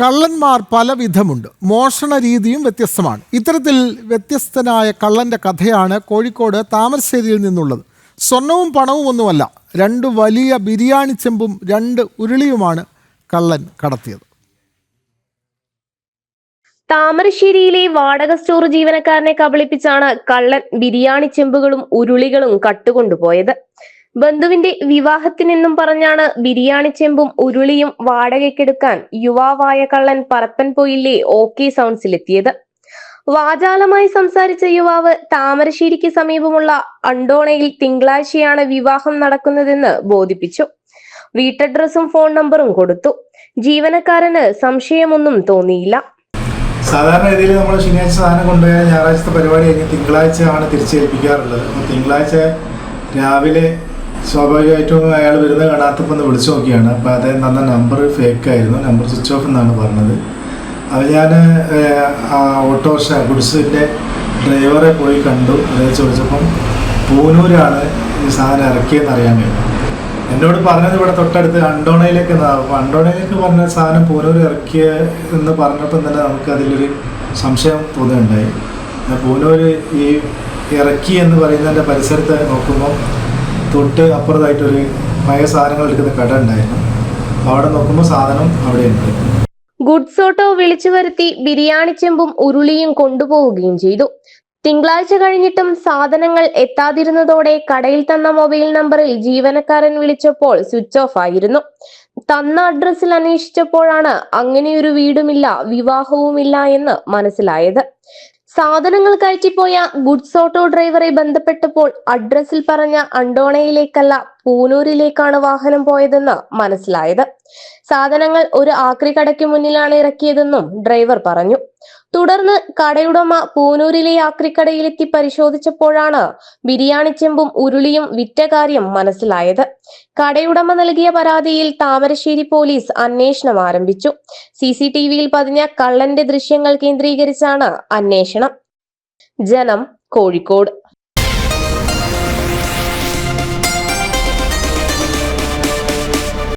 കള്ളന്മാർ പലവിധമുണ്ട്. മോഷണ രീതിയും വ്യത്യസ്തമാണ്. ഇത്തരത്തിൽ വ്യത്യസ്തനായ കള്ളന്റെ കഥയാണ് കോഴിക്കോട് താമരശ്ശേരിയിൽ നിന്നുള്ളത്. സ്വർണവും പണവും ഒന്നുമല്ല രണ്ട് വലിയ ബിരിയാണി ചെമ്പും രണ്ട് ഉരുളിയുമാണ് കള്ളൻ കടത്തിയത്. താമരശ്ശേരിയിലെ വാടക സ്റ്റോർ ജീവനക്കാരനെ കബളിപ്പിച്ചാണ് കള്ളൻ ബിരിയാണി ചെമ്പുകളും ഉരുളികളും കട്ടുകൊണ്ടുപോയത്. ബന്ധുവിന്റെ വിവാഹത്തിനെന്നും പറഞ്ഞാണ് ബിരിയാണി ചെമ്പും ഉരുളിയും വാടകയ്ക്കെടുക്കാൻ യുവാവായ കള്ളൻ പറപ്പൻ പോയില്ലേ ഓക്കെ സൗണ്ട്സിലെത്തിയത് വാചാലമായി സംസാരിച്ച യുവാവ് താമരശ്ശേരിക്ക് സമീപമുള്ള അണ്ടോണയിൽ തിങ്കളാഴ്ചയാണ് വിവാഹം നടക്കുന്നതെന്ന് ബോധിപ്പിച്ചു. വീട്ടഡ്രസ്സും ഫോൺ നമ്പറും കൊടുത്തു. ജീവനക്കാരന് സംശയമൊന്നും തോന്നിയില്ല. സാധാരണ രീതിയിൽ നമ്മൾ ശനിയാഴ്ച സാധനം കൊണ്ടുപോയാൽ ഞായറാഴ്ചത്തെ പരിപാടി കഴിഞ്ഞ് തിങ്കളാഴ്ച ആണ് തിരിച്ചേൽപ്പിക്കാറുള്ളത് തിങ്കളാഴ്ച രാവിലെ സ്വാഭാവികമായിട്ടും അയാൾ വരുന്നത് കാണാത്തപ്പോൾ ഒന്ന് വിളിച്ചു നോക്കിയാണ്. അപ്പോൾ അദ്ദേഹം തന്ന നമ്പർ ഫേക്ക് ആയിരുന്നു. നമ്പർ സ്വിച്ച് ഓഫ് എന്നാണ് പറഞ്ഞത്. അത് ഞാൻ ഓട്ടോറിക്ഷ ഗുഡ്സിന്റെ ഡ്രൈവറെ പോയി കണ്ടു. അദ്ദേഹം ചോദിച്ചപ്പം പൂനൂരാണ് ഈ സാധനം ഇറക്കിയെന്ന് അറിയാൻ കഴിഞ്ഞു എന്നോട് പറഞ്ഞത് ഇവിടെ തൊട്ടടുത്ത് അണ്ടോണയിലേക്ക്. അപ്പോൾ അണ്ടോണയിലേക്ക് പറഞ്ഞ സാധനം പൂനൂർ ഇറക്കിയ എന്ന് പറഞ്ഞപ്പം തന്നെ നമുക്ക് അതിലൊരു സംശയം തോന്നുന്നുണ്ടായി പൂനൂർ ഈ ഇറക്കി എന്ന് പറയുന്നതിന്റെ പരിസരത്ത് നോക്കുമ്പോൾ തൊട്ട് അപ്പുറത്തായിട്ടൊരു പഴയ സാധനങ്ങൾ എടുക്കുന്ന കട ഉണ്ടായിരുന്നു. അവിടെ നോക്കുമ്പോൾ സാധനം അവിടെ ഉണ്ട് ഗുഡ്സ് ഓട്ടോ വിളിച്ചു വരുത്തി ബിരിയാണി ചെമ്പും ഉരുളിയും കൊണ്ടുപോവുകയും ചെയ്തു. തിങ്കളാഴ്ച കഴിഞ്ഞിട്ടും സാധനങ്ങൾ എത്താതിരുന്നതോടെ കടയിൽ തന്ന മൊബൈൽ നമ്പറിൽ ജീവനക്കാരൻ വിളിച്ചപ്പോൾ സ്വിച്ച് ഓഫ് ആയിരുന്നു. തന്ന അഡ്രസ്സിൽ അന്വേഷിച്ചപ്പോഴാണ് അങ്ങനെയൊരു വീടുമില്ല വിവാഹവുമില്ല എന്ന് മനസ്സിലായത്. സാധനങ്ങൾ കയറ്റിപ്പോയ ഗുഡ്സ് ഓട്ടോ ഡ്രൈവറെ ബന്ധപ്പെട്ടപ്പോൾ അഡ്രസ്സിൽ പറഞ്ഞ അണ്ടോണയിലേക്കല്ല പൂനൂരിലേക്കാണ് വാഹനം പോയതെന്ന് മനസ്സിലായത്. സാധനങ്ങൾ ഒരു ആക്രി കടയ്ക്ക് മുന്നിലാണ് ഇറക്കിയതെന്നും ഡ്രൈവർ പറഞ്ഞു. തുടർന്ന് കടയുടമ പൂനൂരിലെ ആക്രിക്കടയിലെത്തി പരിശോധിച്ചപ്പോഴാണ് ബിരിയാണി ചെമ്പും ഉരുളിയും വിറ്റ കാര്യം മനസ്സിലായത്. കടയുടമ നൽകിയ പരാതിയിൽ താമരശ്ശേരി പോലീസ് അന്വേഷണം ആരംഭിച്ചു. സി സി ടി വിയിൽ പതിഞ്ഞ കള്ളന്റെ ദൃശ്യങ്ങൾ കേന്ദ്രീകരിച്ചാണ് അന്വേഷണം. ജനം കോഴിക്കോട്.